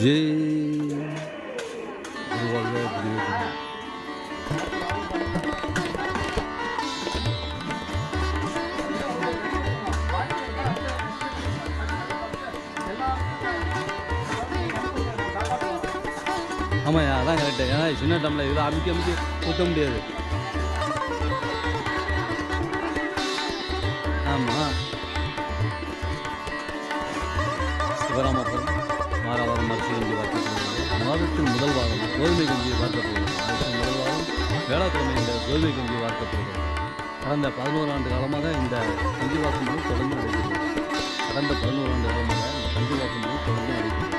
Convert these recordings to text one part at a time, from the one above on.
ஜெய் குருவாழ்க குருவே ஆமாய்யா அதான் கரெக்டு ஏன்னா சின்ன டம்ளர் இதில் அமுக்கி அமுக்கி ஊற்ற முடியாது ஆமாம் சிவராமபுரம் மாதத்தின் முதல் வாரம் கோதுமை கஞ்சி வார்க்கப்படுகிறது மாதத்தின் முதல் வாரம் வேளாக்கிழமை இந்த கோதுமை கஞ்சி வார்க்கப்படுகிறது கடந்த பதினோரு ஆண்டு காலமாக இந்த கஞ்சி வாக்கும் தொடர்ந்து நடைபெறும் கடந்த பதினோரு ஆண்டு காலமாக இந்த கஞ்சி வாக்கும் தொடர்ந்து நடைபெறும்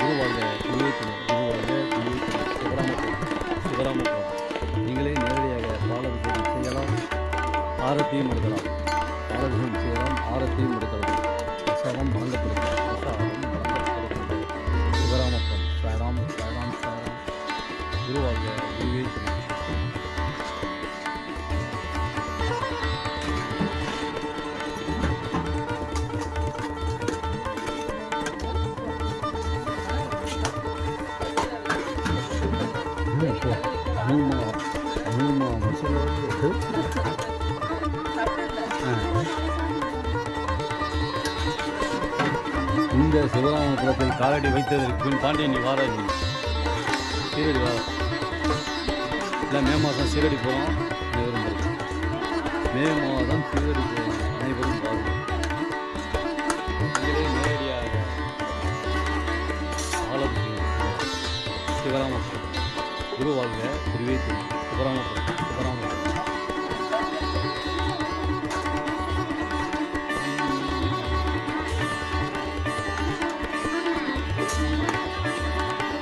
குருவாக குருவேத்தினை குருவாக குருவேத்தினை சிவராமபுரம் சிவராமபுரம். நீங்களே நேரடியாக பாலாபிஷேகம் செய்யலாம் ஆரத்தியும் எடுக்கலாம். சிவராமபுரத்தில் காலடி வைத்ததற்கு பின் பாண்டியன் வாராது சீரடி வா. இல்லை மே மாதம் சீரடி போகிறோம் அனைவரும் மே மாதம் சீரடி போகிறோம் அனைவரும் பாருங்கள் நேரடியாக ஆலோசனை. சிவராமபுரம். குருவாழ்க குருவே சிவராமபுரம் சிவராம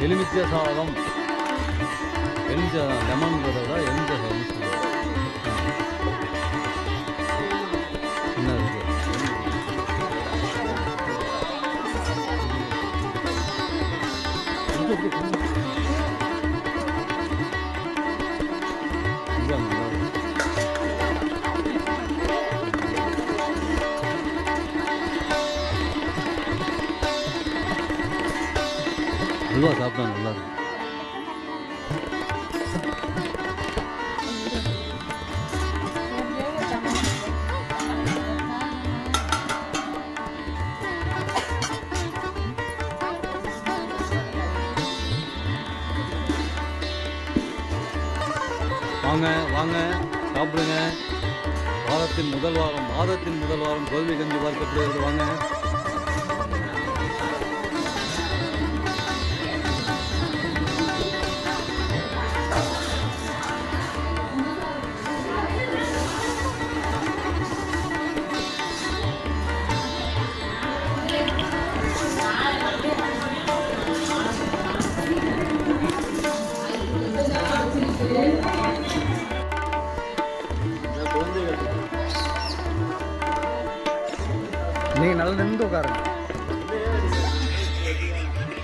ఎనిమిది శాతం ఎనిమిది శాతం లెమన్ కదా ఎనిమిది శాతం Thank you. அல்வா சாப்பிட்டா நல்லா இருக்கும். வாங்க வாங்க சாப்பிடுங்க. வாரத்தின் முதல் வாரம் மாதத்தின் முதல் வாரம் கோதுமை கஞ்சி பார்க்கப்படுகிறது வாங்க.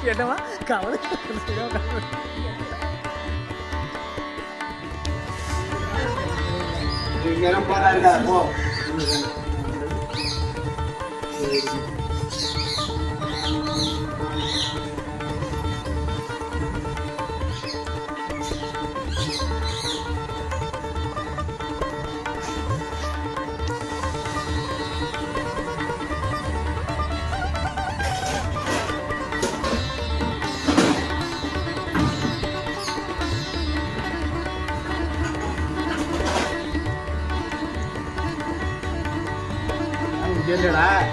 ఏంటమ్మా కావాలి Dijeron para el 接着来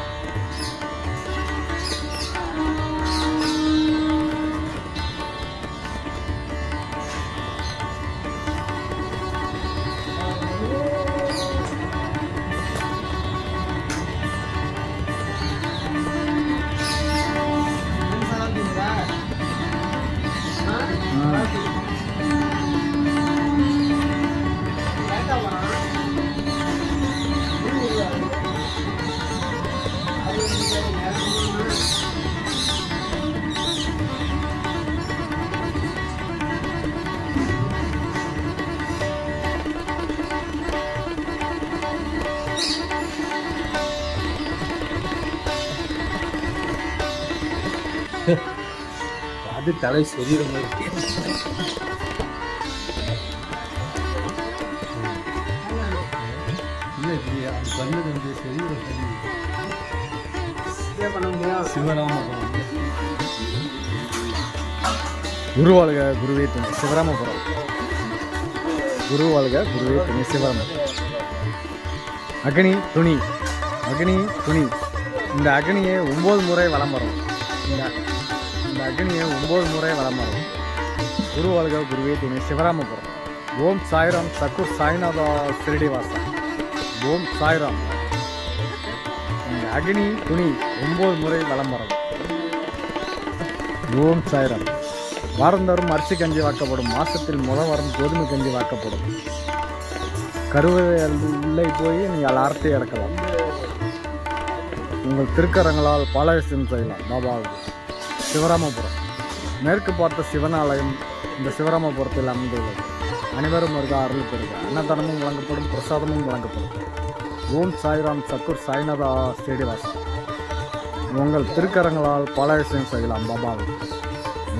இது தலை சொரியிற மாதிரி. இல்லை இது அது பண்ணது வந்து சரீர பண்ண முடியும் சிவராமபுரம் குரு வாழ்க குருவே துணை. சிவராமபுரம் குரு வாழ்க குருவே துணை. சிவராம. அக்னி துணி. அக்னி துணி. இந்த அக்னியை ஒம்பது முறை வலம் வரும். இந்த இந்த அக்னியை ஒம்பது முறை வலம் குரு வாழ்க குருவே துணை சிவராமபுரம் ஓம் சாய்ராம் சக்குர் சாய்நாதா சிறடிவாசா ஓம் சாய்ராம். இந்த அக்னி துணி ஒம்பது முறை வலம் வரும் ஓம் சாய்ராம். வாரந்தோறும் அரிசி கஞ்சி வாக்கப்படும். மாசத்தில் முத வாரம் கோதுமை கஞ்சி வாக்கப்படும். கருவறை உள்ளே போய் நீங்கள் ஆர்த்தி இறக்கலாம். உங்கள் திருக்கரங்களால் பாலாபிஷேகம் செய்யலாம். பாபாவுக்கு சிவராமபுரம். மேற்கு பார்த்த சிவன் ஆலயம் இந்த சிவராமபுரத்தில் அமைந்துள்ளது. அனைவரும் வருக அருள் பெறுக. அன்னதானமும் வழங்கப்படும் பிரசாதமும் வழங்கப்படும். ஓம் சாய்ராம் சக்குர் சாய்நாதா ஸ்ரீனிவாசன். உங்கள் திருக்கரங்களால் பாலாபிஷேகம் செய்யலாம் பாபாவுக்கு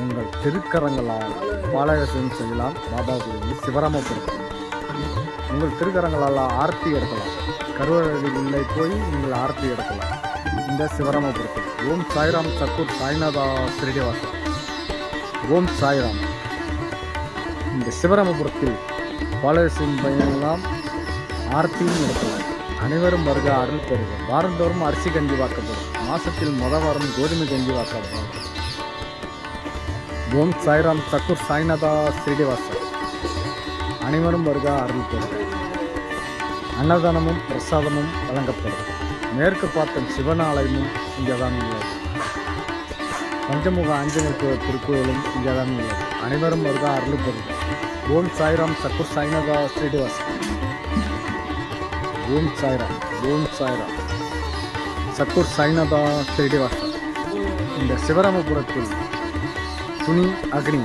உங்கள் திருக்கரங்களால் பாலாபிஷேகம் செய்யலாம் பாபா கோவில் சிவராமபுரம். உங்கள் திருக்கரங்களால் ஆர்த்தி எடுக்கலாம். கருவறையில் உள்ளே போய் நீங்கள் ஆர்த்தி எடுக்கலாம். இந்த சிவராமபுரத்தில். ஓம் சாய்ராம் சக்கூர் சாய்நாதா ஸ்ரீனிவாசன் ஓம் சாய்ராம். இந்த சிவராமபுரத்தில் பாலரசின் பயனெல்லாம் ஆர்த்தியும் எடுக்கலாம். அனைவரும் வருக அருள் பெறுக. வாரந்தோறும் அரிசி கஞ்சி வாக்கப்படும். மாசத்தில் முத வாரம் கோதுமை கஞ்சி வாக்கப்படும். ஓம் சாய்ராம் சக்கூர் சாய்நாதா ஸ்ரீனிவாசன் அனைவரும் வருக அருள் பெறுக. அன்னதானமும் பிரசாதமும் வழங்கப்படும். மேற்கு பார்த்தன் சிவனாலயமும் இங்கே தான் உள்ளது. பஞ்சமுக ஆஞ்சநேயர் திருக்கோயிலும் இங்கே தான் உள்ளது. அனைவரும் வருக அருள் ஓம் சாய்ராம் சக்குர் சாய்நாதா ஸ்ரீனிவாசன் ஓம் சாய்ராம் ஓம் சாய்ராம். சக்குர் சாய்நாதா ஸ்ரீனிவாசன் இந்த சிவராமபுரத்தில் துணி அக்னி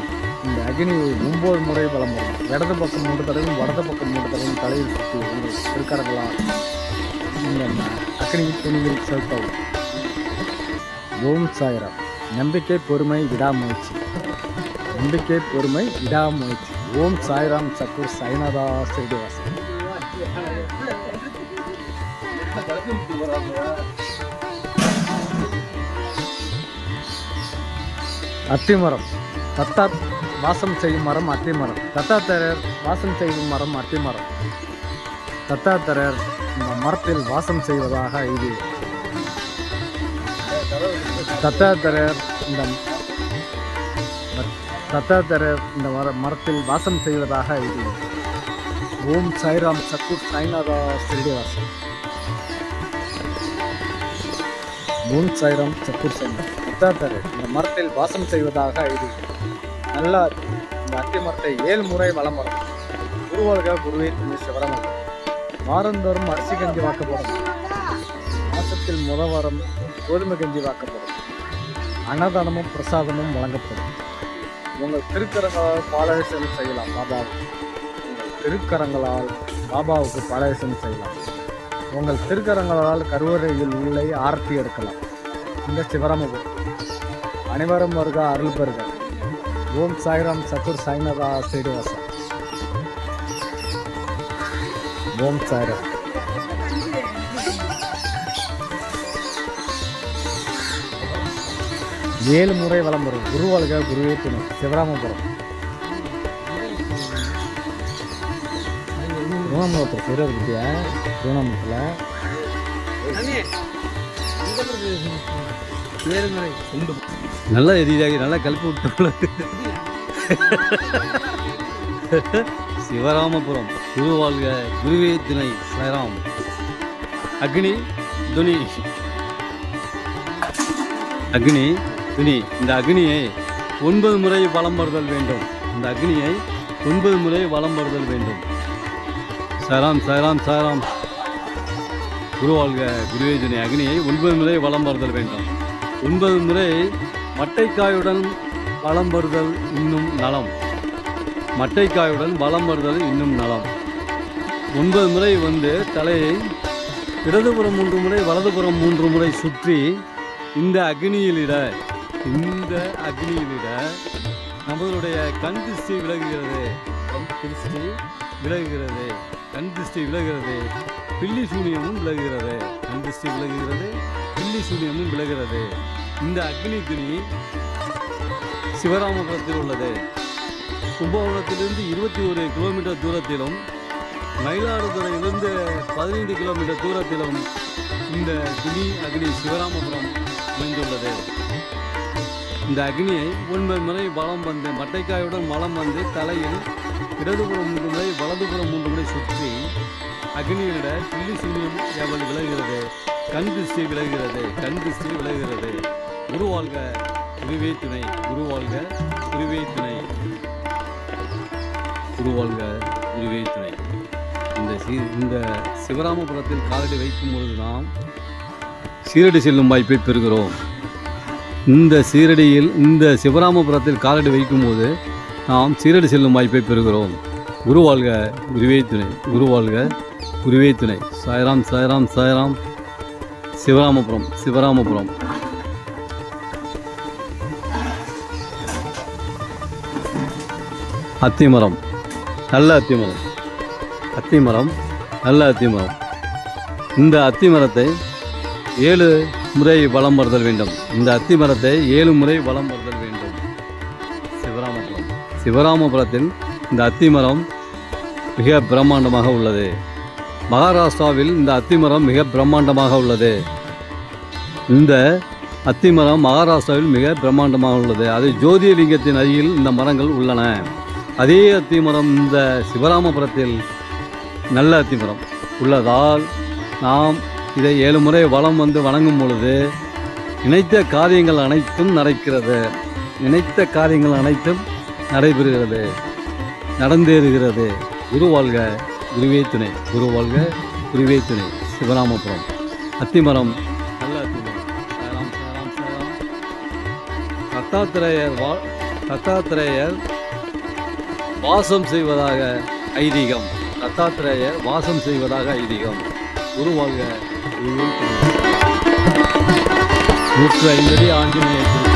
இந்த அக்னியை ஒன்பது முறை வளம் வரும் இடது பக்கம் மூன்று தடவையும் வடது பக்கம் மூன்று தடவையும் தலையில் சுற்றி உங்கள் திருக்கரங்களால். இந்த அக்னி துணியில் செலுத்தவும் ஓம் சாய்ராம் நம்பிக்கை பொறுமை விடாமுயற்சி. நம்பிக்கை பொறுமை விடாமுயற்சி. ஓம் சாய்ராம் சக்குர் சாய்நாதா ஸ்ரீனிவாசன். அத்திமரம். தத்தா வாசம் செய்யும் மரம் அத்திமரம். தத்தாத்திரர் வாசம் செய்யும் மரம் அத்திமரம். தத்தாத்திரர் இந்த மரத்தில் வாசம் செய்வதாக இது. தத்தாத்திரர் இந்த தத்தாத்திரர் இந்த மர மரத்தில் வாசம் செய்வதாக இது. ஓம் சாய்ராம் சக்குர் சாய்நாதா ஸ்ரீனிவாசன் ஓம் சாய்ராம் சத்து சாய்நாத். தத்தாத்திரர் இந்த மரத்தில் வாசம் செய்வதாக இது. நல்லா இந்த அத்தி மரத்தை ஏழு முறை வலம் வரும். குருவாழ்க குருவே துணை வாரந்தோறும் அரிசி கஞ்சி வாக்கப்படும். மாசத்தில் முத வாரம் கோதுமை கஞ்சி வாக்கப்படும். அன்னதானமும் பிரசாதமும் வழங்கப்படும். உங்கள் திருக்கரங்களால் பாலாபிஷேகம் செய்யலாம் பாபாவுக்கு உங்கள் திருக்கரங்களால் பாபாவுக்கு பாலாபிஷேகம் செய்யலாம். உங்கள் திருக்கரங்களால் கருவறையில் உள்ளே ஆர்த்தி எடுக்கலாம். இந்த சிவராமபுரம். அனைவரும் வருக அருள் பெறுக. ஓம் சாய்ராம் சத்துர் சாய்நாதா ஸ்ரீனிவாசன் ஓம் சாய்ராம் ஏழு முறை வலம் வரும் குருவாழ்க குருவே துணை சிவராமபுரம். திருவண்ணாமலத்தில் சிறுவர் பற்றியா திருவண்ணாமலத்தில் நல்லா எரியாகி நல்லா கலப்பி விட்டோம்ல. சிவராமபுரம் குரு வாழ்க குருவே தினை சாய்ராம். அக்னி துணி. அக்னி துணி. இந்த அக்னியை ஒன்பது முறை வலம் வருதல் வேண்டும். இந்த அக்னியை ஒன்பது முறை வலம் வருதல் வேண்டும். சாராம் சாராம் சாராம் குரு வாழ்க குருவே துணை. அக்னியை ஒன்பது முறை வலம் வருதல் வேண்டும். ஒன்பது முறை மட்டைக்காயுடன் வலம் வருதல் இன்னும் நலம். மட்டைக்காயுடன் வலம் வருதல் இன்னும் நலம். ஒன்பது முறை வந்து தலையை இடதுபுறம் மூன்று முறை வலதுபுறம் மூன்று முறை சுற்றி இந்த அக்னியிலிட இந்த அக்னியிலிட நம்மளுடைய கண் திருஷ்டி விலகுகிறது. கண் திருஷ்டி விலகுகிறது. கண் திருஷ்டி விலகுகிறது. பில்லி சூனியமும் விலகுகிறது. கண் திருஷ்டி விலகுகிறது. பில்லி சூனியமும் விலகுகிறது. இந்த அக்னி துணி சிவராமபுரத்தில் உள்ளது. கும்பகோணத்திலிருந்து இருபத்தி ஒரு கிலோமீட்டர் தூரத்திலும் மயிலாடுதுறையிலிருந்து பதினைந்து கிலோமீட்டர் தூரத்திலும் இந்த துணி அக்னி சிவராமபுரம் அமைந்துள்ளது. இந்த அக்னியை ஒன்பது முறை பலம் வந்து மட்டைக்காயுடன் மலம் வந்து தலையில் இடதுபுறம் மூன்று முறை வலதுபுறம் மூன்று முறை சுற்றி அக்னியிட பில்லி சூனியம் ஏவல் விலகுகிறது. கண் திருஷ்டி விலகுகிறது. கண் திருஷ்டி விலகுகிறது. குருவாழ்க குருவே துணை. குருவாழ்க குருவே துணை. திருவாழ்க குருவே துணை இந்த சி இந்த சிவராமபுரத்தில் காலடி வைக்கும் பொழுது நாம் சீரடி செல்லும் வாய்ப்பை பெறுகிறோம். இந்த சீரடியில் இந்த சிவராமபுரத்தில் காலடி வைக்கும்போது நாம் சீரடி செல்லும் வாய்ப்பை பெறுகிறோம். குருவாழ்க குருவே துணை குருவாழ்க குருவே துணை சாய்ராம் சாய்ராம் சாய்ராம். சிவராமபுரம் சிவராமபுரம். அத்திமரம். நல்ல அத்திமரம் அத்திமரம் நல்ல அத்தி மரம். இந்த அத்தி மரத்தை ஏழு முறை வலம் வருதல் வேண்டும். இந்த அத்தி மரத்தை ஏழு முறை வலம் வருதல் வேண்டும். சிவராமபுரம். சிவராமபுரத்தில் இந்த அத்தி மரம் மிக பிரம்மாண்டமாக உள்ளது. மகாராஷ்டிராவில் இந்த அத்திமரம் மிக பிரம்மாண்டமாக உள்ளது. இந்த அத்திமரம் மகாராஷ்டிராவில் மிக பிரம்மாண்டமாக உள்ளது. அது ஜோதிர்லிங்கத்தின் அருகில் இந்த மரங்கள் உள்ளன. அதே அத்திமரம் இந்த சிவராமபுரத்தில் நல்ல அத்திமரம். உள்ளதால் நாம் இதை ஏழு முறை வளம் வந்து வணங்கும் பொழுது நினைத்த காரியங்கள் அனைத்தும் நடக்கிறது. நினைத்த காரியங்கள் அனைத்தும் நடைபெறுகிறது. நடந்தேறுகிறது. குரு வாழ்க குருவே துணை. குரு வாழ்க குருவே துணை. சிவராமபுரம். அத்திமரம் நல்ல அத்திமரம். சாராம் சாராம் சாராம். தத்தாத்திரேயர் வா தத்தாத்திரேயர் வாசம் செய்வதாக ஐதீகம். தத்தாத்திரேயர் வாசம் செய்வதாக ஐதீகம். உருவாங்க நூற்றி நூற்று ஐம்பது ஆஞ்சநேயர்